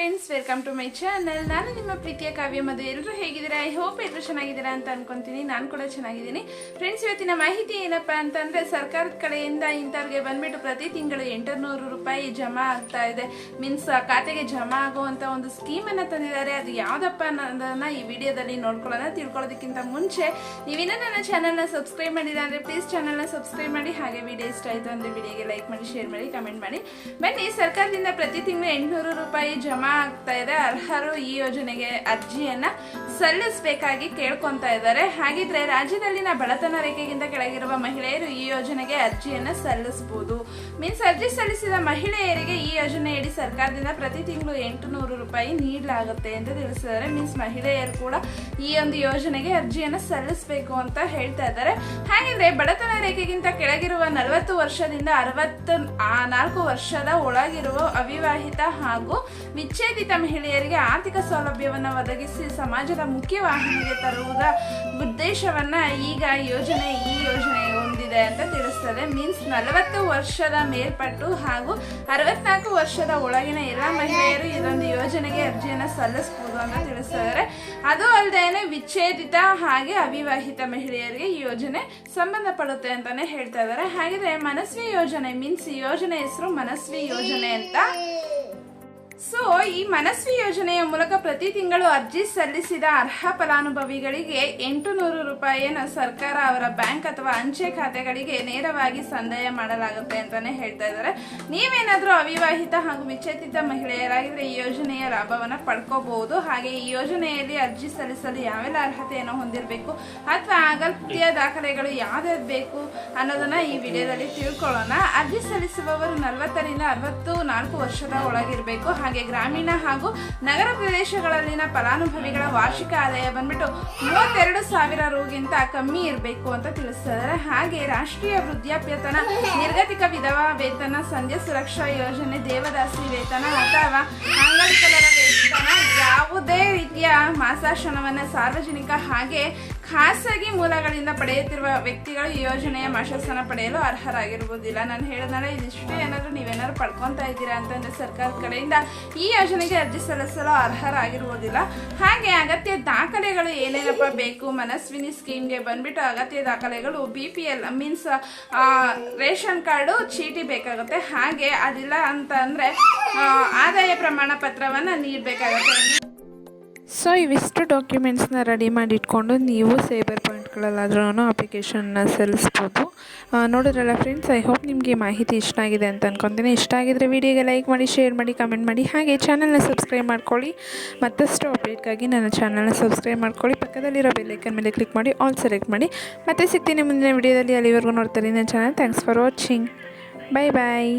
Friends welcome to my channel ನಾನು ನಿಮ್ಮ ಪ್ರೀತಿಯ ಕಾವ್ಯ ಮದುವೆ ಎಲ್ಲರೂ ಹೇಗಿದ್ದೀರಾ? ಐ ಹೋಪ್ ಎಲ್ಲರೂ ಚೆನ್ನಾಗಿದ್ದೀರಾ ಅಂತ ಅನ್ಕೊಂತೀನಿ. ನಾನು ಕೂಡ ಚೆನ್ನಾಗಿದ್ದೀನಿ. ಫ್ರೆಂಡ್ಸ್ ಇವತ್ತಿನ ಮಾಹಿತಿ ಏನಪ್ಪಾ ಅಂತಂದ್ರೆ, ಸರ್ಕಾರದ ಕಡೆಯಿಂದ ಇಂಥವ್ರಿಗೆ ಬಂದ್ಬಿಟ್ಟು ಪ್ರತಿ ತಿಂಗಳು ಎಂಟುನೂರು ರೂಪಾಯಿ ಜಮಾ ಆಗ್ತಾ ಇದೆ. ಮೀನ್ಸ್ ಖಾತೆಗೆ ಜಮಾ ಆಗುವಂತ ಒಂದು ಸ್ಕೀಮ್ ಅನ್ನ ತಂದಿದ್ದಾರೆ. ಅದು ಯಾವ್ದಪ್ಪ ಅನ್ನೋದನ್ನ ಈ ವಿಡಿಯೋದಲ್ಲಿ ನೋಡ್ಕೊಳ್ಳೋಣ. ತಿಳ್ಕೊಳ್ಳೋದಕ್ಕಿಂತ ಮುಂಚೆ, ನೀವಿನ್ನ ನನ್ನ ಚಾನಲ್ನ ಸಬ್ಸ್ಕ್ರೈಬ್ ಮಾಡಿಲ್ಲ ಅಂದ್ರೆ ಪ್ಲೀಸ್ ಚಾನಲ್ನ ಸಬ್ಸ್ಕ್ರೈಬ್ ಮಾಡಿ. ಹಾಗೆ ವಿಡಿಯೋ ಇಷ್ಟ ಆಯ್ತು ಅಂದ್ರೆ ವಿಡಿಯೋಗೆ ಲೈಕ್ ಮಾಡಿ ಶೇರ್ ಮಾಡಿ ಕಮೆಂಟ್ ಮಾಡಿ. ಬನ್ನಿ, ಸರ್ಕಾರದಿಂದ ಪ್ರತಿ ತಿಂಗಳು ಎಂಟುನೂರು ರೂಪಾಯಿ ಜಮಾ ಆಗ್ತಾ ಇದೆ. ಅರ್ಹರು ಈ ಯೋಜನೆಗೆ ಅರ್ಜಿಯನ್ನ ಸಲ್ಲಿಸಬೇಕಾಗಿ ಕೇಳ್ಕೊಂತಾ ಇದ್ದಾರೆ. ಹಾಗಿದ್ರೆ ರಾಜ್ಯದಲ್ಲಿನ ಬಡತನ ರೇಖೆಗಿಂತ ಕೆಳಗಿರುವ ಮಹಿಳೆಯರು ಈ ಯೋಜನೆಗೆ ಅರ್ಜಿಯನ್ನ ಸಲ್ಲಿಸಬಹುದು ಮೀನ್ಸ್ ಅರ್ಜಿ ಸಲ್ಲಿಸಿದ ಮಹಿಳೆಯರಿಗೆ ಈ ಯೋಜನೆಯಡಿ ಸರ್ಕಾರದಿಂದ ಪ್ರತಿ ತಿಂಗಳು ಎಂಟುನೂರು ರೂಪಾಯಿ ನೀಡಲಾಗುತ್ತೆ ಅಂತ ತಿಳಿಸಿದ್ದಾರೆ. ಮೀನ್ಸ್ ಮಹಿಳೆಯರು ಕೂಡ ಈ ಒಂದು ಯೋಜನೆಗೆ ಅರ್ಜಿಯನ್ನ ಸಲ್ಲಿಸಬೇಕು ಅಂತ ಹೇಳ್ತಾ ಇದ್ದಾರೆ. ಹಾಗಿದ್ರೆ ಬಡತನ ರೇಖೆಗಿಂತ ಕೆಳಗಿರುವ ನಲವತ್ತು ವರ್ಷದಿಂದ ಅರವತ್ತು ನಾಲ್ಕು ವರ್ಷದ ಒಳಗಿರುವ ಅವಿವಾಹಿತ ಹಾಗೂ ವಿಚ್ಛೇದಿತ ಮಹಿಳೆಯರಿಗೆ ಆರ್ಥಿಕ ಸೌಲಭ್ಯವನ್ನು ಒದಗಿಸಿ ಸಮಾಜದ ಮುಖ್ಯವಾಹಿನಿಗೆ ತರುವುದ ಉದ್ದೇಶವನ್ನ ಈಗ ಯೋಜನೆ ಈ ಯೋಜನೆ ಹೊಂದಿದೆ ಅಂತ ತಿಳಿಸ್ತದೆ. ಮೀನ್ಸ್ ನಲವತ್ತು ವರ್ಷದ ಮೇಲ್ಪಟ್ಟು ಹಾಗೂ ಅರವತ್ನಾಲ್ಕು ವರ್ಷದ ಒಳಗಿನ ಎಲ್ಲ ಮಹಿಳೆಯರು ಇದೊಂದು ಯೋಜನೆಗೆ ಅರ್ಜಿಯನ್ನು ಸಲ್ಲಿಸಬಹುದು ಅಂತ ತಿಳಿಸ್ತಿದ್ದಾರೆ ಅದು ಅಲ್ಲದೆ ವಿಚ್ಛೇದಿತ ಹಾಗೆ ಅವಿವಾಹಿತ ಮಹಿಳೆಯರಿಗೆ ಈ ಯೋಜನೆ ಸಂಬಂಧಪಡುತ್ತೆ ಅಂತಾನೆ ಹೇಳ್ತಾ ಇದ್ದಾರೆ. ಹಾಗಿದ್ರೆ ಮನಸ್ವಿ ಯೋಜನೆ ಮೀನ್ಸ್ ಯೋಜನೆ ಹೆಸರು ಮನಸ್ವಿ ಯೋಜನೆ ಅಂತ ಸೊ ಈ ಮನಸ್ವಿ ಯೋಜನೆಯ ಮೂಲಕ ಪ್ರತಿ ತಿಂಗಳು ಅರ್ಜಿ ಸಲ್ಲಿಸಿದ ಅರ್ಹ ಫಲಾನುಭವಿಗಳಿಗೆ ಎಂಟು ನೂರು ರೂಪಾಯಿಯನ್ನು ಸರ್ಕಾರ ಅವರ ಬ್ಯಾಂಕ್ ಅಥವಾ ಅಂಚೆ ಖಾತೆಗಳಿಗೆ ನೇರವಾಗಿ ಸಂದಾಯ ಮಾಡಲಾಗುತ್ತೆ ಅಂತಾನೆ ಹೇಳ್ತಾ ಇದ್ದಾರೆ. ನೀವೇನಾದರೂ ಅವಿವಾಹಿತ ಹಾಗೂ ವಿಚ್ಛೇದಿತ ಮಹಿಳೆಯರಾಗಿದ್ರೆ ಈ ಯೋಜನೆಯ ಲಾಭವನ್ನು ಪಡ್ಕೋಬಹುದು. ಹಾಗೆ ಈ ಯೋಜನೆಯಲ್ಲಿ ಅರ್ಜಿ ಸಲ್ಲಿಸಲು ಯಾವೆಲ್ಲ ಅರ್ಹತೆಯನ್ನು ಹೊಂದಿರಬೇಕು ಅಥವಾ ಅಗತ್ಯ ದಾಖಲೆಗಳು ಯಾವ್ದು ಬೇಕು ಅನ್ನೋದನ್ನ ಈ ವಿಡಿಯೋದಲ್ಲಿ ತಿಳ್ಕೊಳ್ಳೋಣ. ಅರ್ಜಿ ಸಲ್ಲಿಸುವವರು ನಲವತ್ತರಿಂದ ಅರವತ್ತು ನಾಲ್ಕು ವರ್ಷದ ಒಳಗಿರಬೇಕು. ಹಾಗೆ ಗ್ರಾಮೀಣ ಹಾಗೂ ನಗರ ಪ್ರದೇಶಗಳಲ್ಲಿನ ಫಲಾನುಭವಿಗಳ ವಾರ್ಷಿಕ ಆದಾಯ ಬಂದ್ಬಿಟ್ಟು ಮೂವತ್ತೆರಡು ಸಾವಿರ ರೂಗಿಂತ ಕಮ್ಮಿ ಇರಬೇಕು ಅಂತ ತಿಳಿಸ್ತಿದ್ದಾರೆ. ಹಾಗೆ ರಾಷ್ಟ್ರೀಯ ವೃದ್ಧಾಪ್ಯತನ ನಿರ್ಗತಿಕ ವಿಧವಾ ವೇತನ, ಸಂಧ್ಯಾ ಸುರಕ್ಷಾ ಯೋಜನೆ, ದೇವದಾಸಿ ವೇತನ ಅಥವಾ ವೇತನ ಯಾವುದೇ ರೀತಿಯ ಮಾಸಾಶನವನ್ನು ಸಾರ್ವಜನಿಕ ಹಾಗೆ ಖಾಸಗಿ ಮೂಲಗಳಿಂದ ಪಡೆಯುತ್ತಿರುವ ವ್ಯಕ್ತಿಗಳು ಈ ಯೋಜನೆಯ ಮಾಶಾಸನ ಪಡೆಯಲು ಅರ್ಹರಾಗಿರುವುದಿಲ್ಲ. ನಾನು ಹೇಳಿದ್ನಲ್ಲ, ಇದಿಷ್ಟು ಏನಾದರೂ ನೀವೇನಾದ್ರು ಪಡ್ಕೊತಾ ಇದ್ದೀರಾ ಅಂತಂದರೆ ಸರ್ಕಾರದ ಕಡೆಯಿಂದ ಈ ಯೋಜನೆಗೆ ಅರ್ಜಿ ಸಲ್ಲಿಸಲು ಅರ್ಹರಾಗಿರುವುದಿಲ್ಲ. ಹಾಗೆ ಅಗತ್ಯ ದಾಖಲೆಗಳು ಏನೇನಪ್ಪ ಬೇಕು? ಮನಸ್ವಿನಿ ಸ್ಕೀಮ್ಗೆ ಬಂದ್ಬಿಟ್ಟು ಅಗತ್ಯ ದಾಖಲೆಗಳು, B P L means ration card, ಚೀಟಿ ಬೇಕಾಗುತ್ತೆ. ಹಾಗೆ ಅದಿಲ್ಲ ಅಂತ ಅಂದರೆ ಆದಾಯ ಪ್ರಮಾಣ ಪತ್ರವನ್ನು ನೀಡಬೇಕಾಗುತ್ತೆ. ಸೊ ಇವಿಷ್ಟು ಡಾಕ್ಯುಮೆಂಟ್ಸ್ನ ರೆಡಿ ಮಾಡಿ ಇಟ್ಕೊಂಡು ನೀವು ಸೇಬರ್ ಪಾಯಿಂಟ್ಗಳಲ್ಲಾದ್ರೂ ಅಪ್ಲಿಕೇಶನ್ನ ಸಲ್ಲಿಸ್ಬೋದು. ನೋಡಿದ್ರಲ್ಲ ಫ್ರೆಂಡ್ಸ್ ಐ ಹೋಪ್ ನಿಮಗೆ ಮಾಹಿತಿ ಇಷ್ಟ ಆಗಿದೆ ಅಂತ ಅನ್ಕೊತೀನಿ. ಇಷ್ಟ ಆಗಿದ್ರೆ ವಿಡಿಯೋಗೆ ಲೈಕ್ ಮಾಡಿ ಶೇರ್ ಮಾಡಿ ಕಮೆಂಟ್ ಮಾಡಿ. ಹಾಗೆ ಚಾನಲ್ನ ಸಬ್ಸ್ಕ್ರೈಬ್ ಮಾಡ್ಕೊಳ್ಳಿ. ಮತ್ತಷ್ಟು ಅಪ್ಡೇಟ್ಗಾಗಿ ನನ್ನ ಚಾನಲ್ನ ಸಬ್ಸ್ಕ್ರೈಬ್ ಮಾಡ್ಕೊಳ್ಳಿ. ಪಕ್ಕದಲ್ಲಿರೋ ಬೆಲ್ಲೈಕನ್ ಮೇಲೆ ಕ್ಲಿಕ್ ಮಾಡಿ ಆಲ್ ಸೆಲೆಕ್ಟ್ ಮಾಡಿ. ಮತ್ತೆ ಸಿಗ್ತೀನಿ ಮುಂದಿನ ವಿಡಿಯೋದಲ್ಲಿ ಅಲ್ಲಿವರೆಗೂ ನೋಡ್ತಾರೆ ನನ್ನ channel thanks for watching bye bye